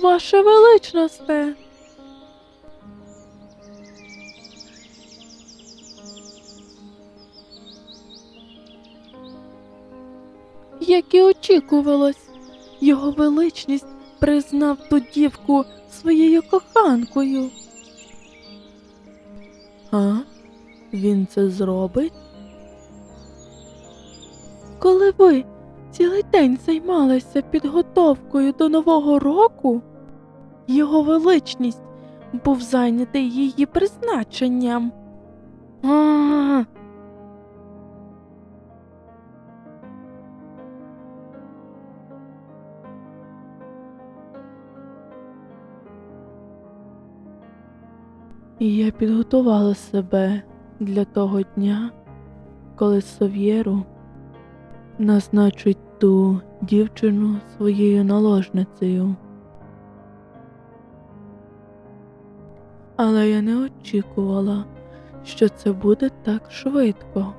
Ваше величносте. Як і очікувалось, його величність признав ту дівку своєю коханкою. А? Він це зробить? Коли ви цілий день займалися підготовкою до Нового року, його величність був зайнятий її призначенням. А, І я підготувала себе для того дня, коли Сов'єру назначить ту дівчину своєю наложницею. Але я не очікувала, що це буде так швидко.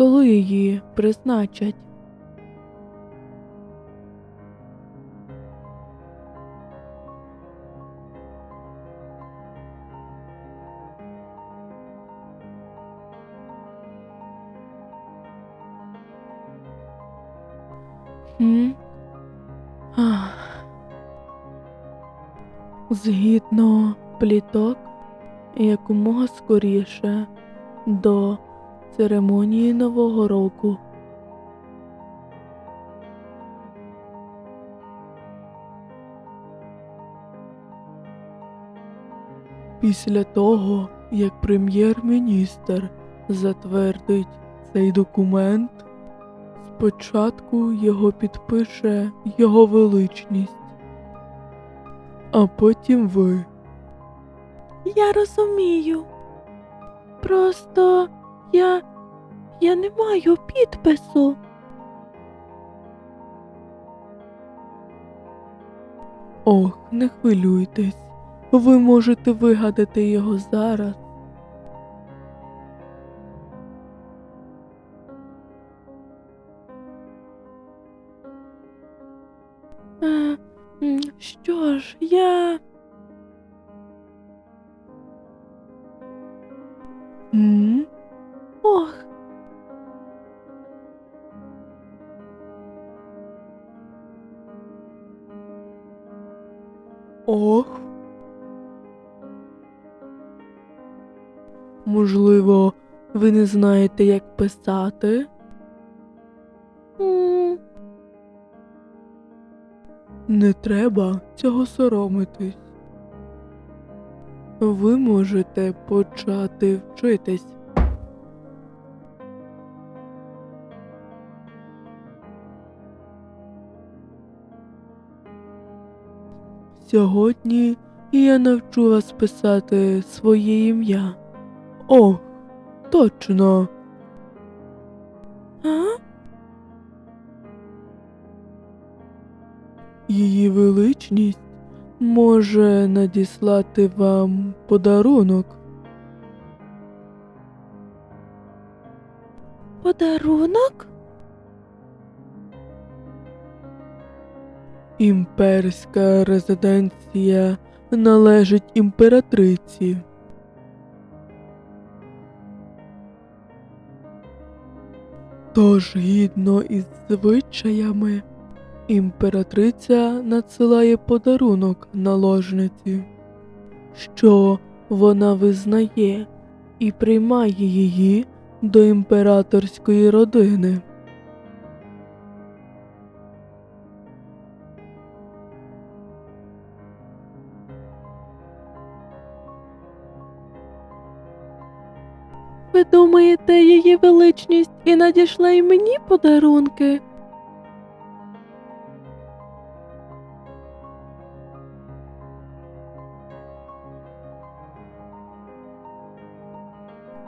Коли її призначать? М? Згідно пліток, якомога скоріше до церемонії Нового року. Після того, як прем'єр-міністр затвердить цей документ, спочатку його підпише його величність, а потім ви. Я розумію. Просто я. я не маю підпису. Ох, не хвилюйтесь. Ви можете вигадати його зараз. Е, що ж, я. М? Ох. Можливо, ви не знаєте, як писати? Не треба цього соромитись. Ви можете почати вчитись. Сьогодні я навчу вас писати своє ім'я. О, точно. А? Її величність може надіслати вам подарунок. Подарунок? Імперська резиденція належить імператриці. Тож гідно із звичаями імператриця надсилає подарунок наложниці, що вона визнає і приймає її до імператорської родини. Ви думаєте, її величність і надійшла й мені подарунки?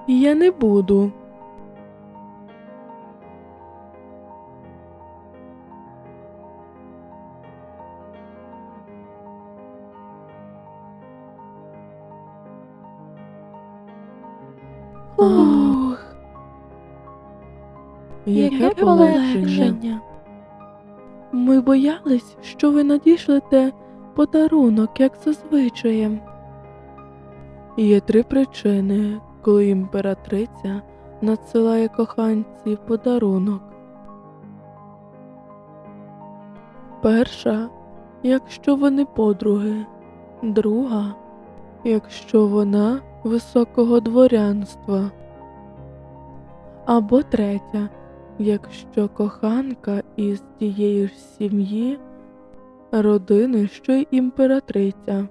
Я не буду. Яке полегшення. Ми боялись, що ви надішлете подарунок, як зазвичаєм. Є три причини, коли імператриця надсилає коханці подарунок. Перша, якщо вони подруги, друга, якщо вона високого дворянства, або третя, якщо коханка із тієї ж сім'ї, родини, що й імператриця.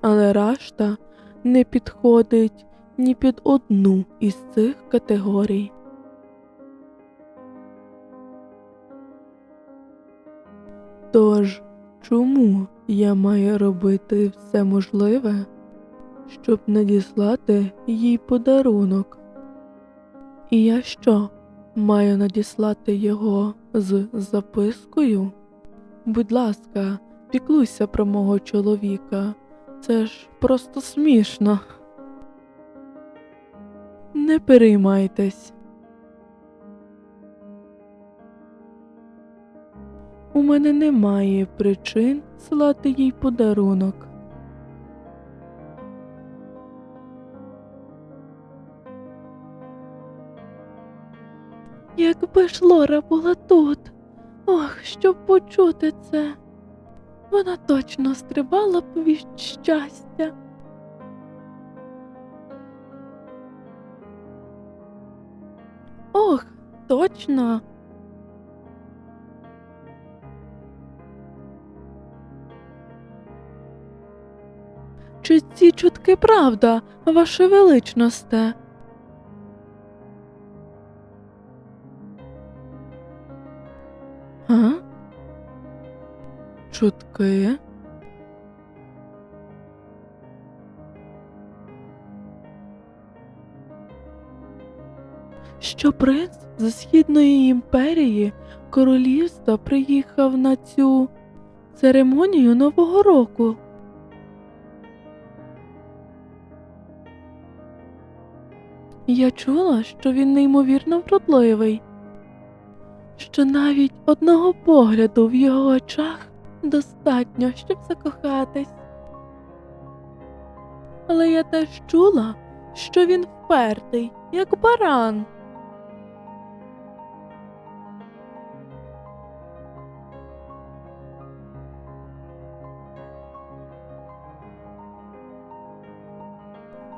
Але решта не підходить ні під одну із цих категорій. Тож, чому я маю робити все можливе, щоб надіслати їй подарунок? І я що, маю надіслати його з запискою? Будь ласка, піклуйся про мого чоловіка. Це ж просто смішно. Не переймайтесь. У мене немає причин слати їй подарунок. Якби ж Лора була тут, ох, щоб почути це, вона точно стрибала б від щастя. Ох, точно. Чи ці чутки правда, ваше величносте? Чутки? Що принц з Східної імперії королівства приїхав на цю церемонію Нового року. Я чула, що він неймовірно вродливий, що навіть одного погляду в його очах достатньо, щоб закохатись. Але я теж чула, що він впертий, як баран.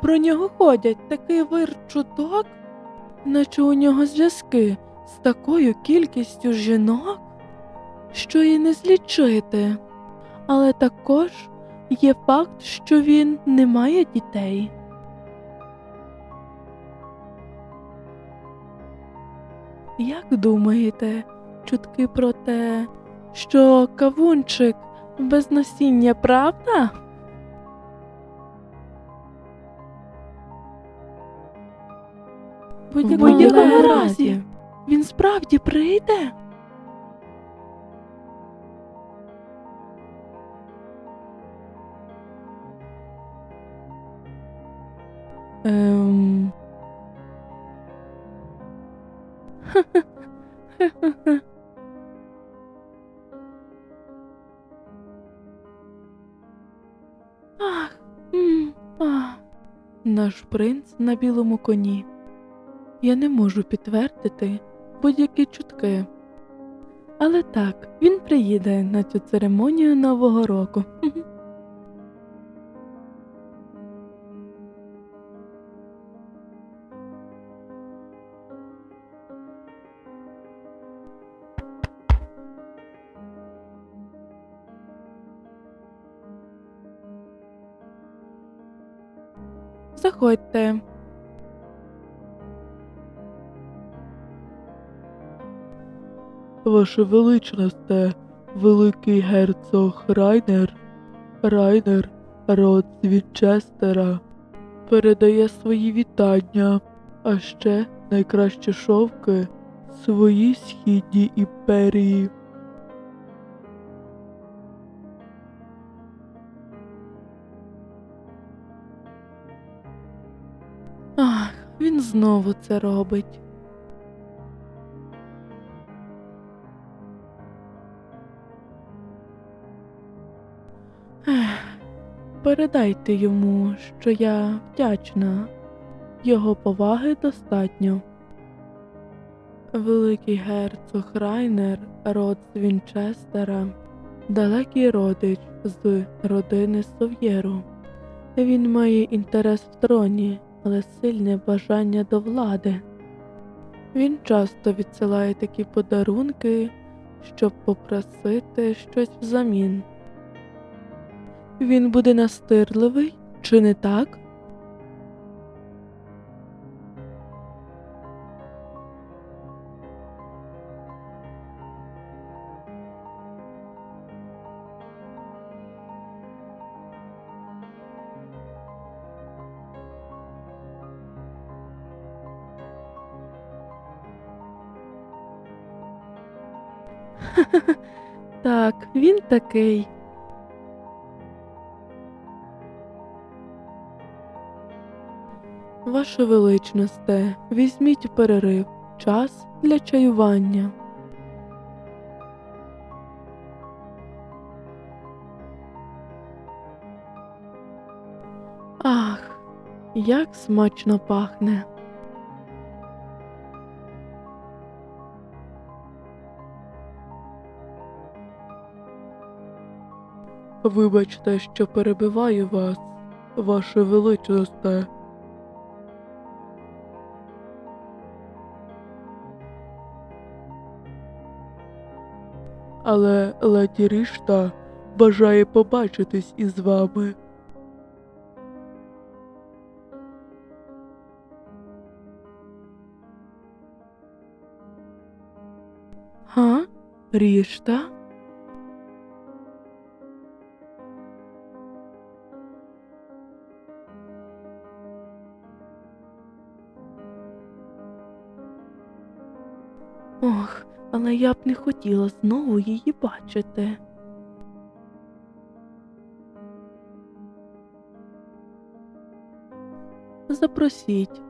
Про нього ходять такий вир чуток, наче у нього зв'язки з такою кількістю жінок, що і не злічити. Але також є факт, що він не має дітей. Як думаєте, чутки про те, що кавунчик без насіння правда? В будь-якому разі він справді прийде? Ем... Ах, м, ах. Наш принц на білому коні. Я не можу підтвердити будь-які чутки. Але так, він приїде на цю церемонію Нового року. Заходьте. Ваше величносте, великий герцог Райнер, Райнер, род з Вінчестера, передає свої вітання, а ще найкращі шовки своїй східній імперії. Знову це робить. Передайте йому, що я вдячна. Його поваги достатньо. Великий герцог Райнер, род з Вінчестера, далекий родич з родини Сов'єру. Він має інтерес в троні, але сильне бажання до влади. Він часто відсилає такі подарунки, щоб попросити щось взамін. Він буде настирливий, чи не так? Такий. Ваше величносте, візьміть перерив, час для чаювання. Ах, як смачно пахне. Вибачте, що перебиваю вас, ваше величносте. Але леді Рішта бажає побачитись із вами. Га? Рішта? Ох, але я б не хотіла знову її бачити. Запросіть.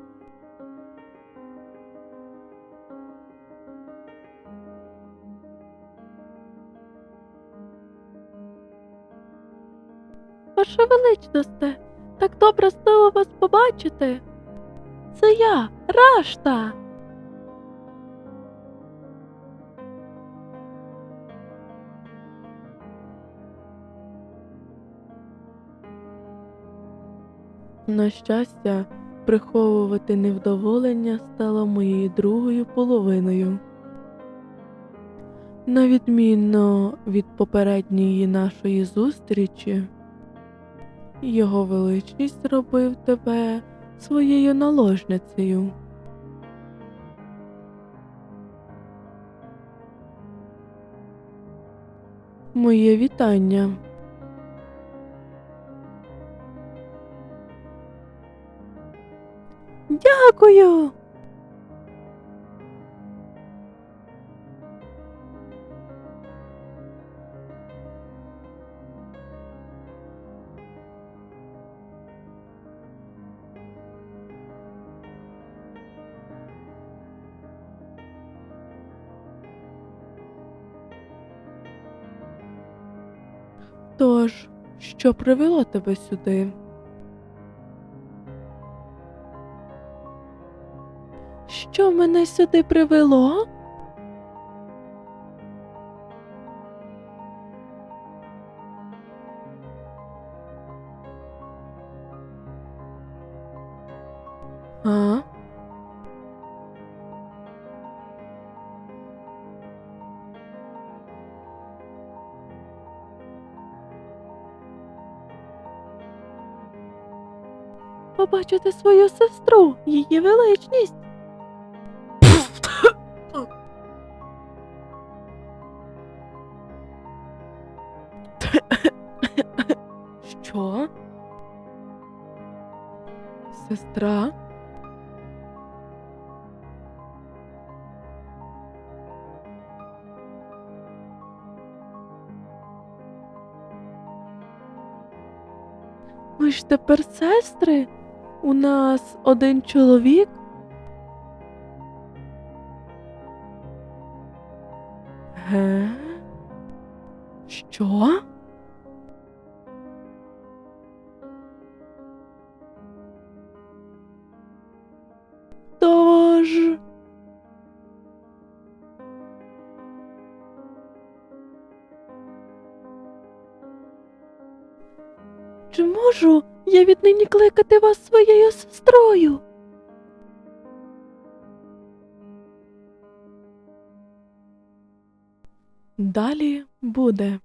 Ваше величносте, так добре знову вас побачити. Це я, Рашта. На щастя, приховувати невдоволення стало моєю другою половиною. На відмінно від попередньої нашої зустрічі, його величність зробив тебе своєю наложницею. Моє вітання. Дякую. Тож, що привело тебе сюди? Мене сюди привело? А? Побачити свою сестру, її величність. Ми ж тепер сестри? У нас один чоловік? Ге? Що? Чи можу я віднині кликати вас своєю сестрою? Далі буде.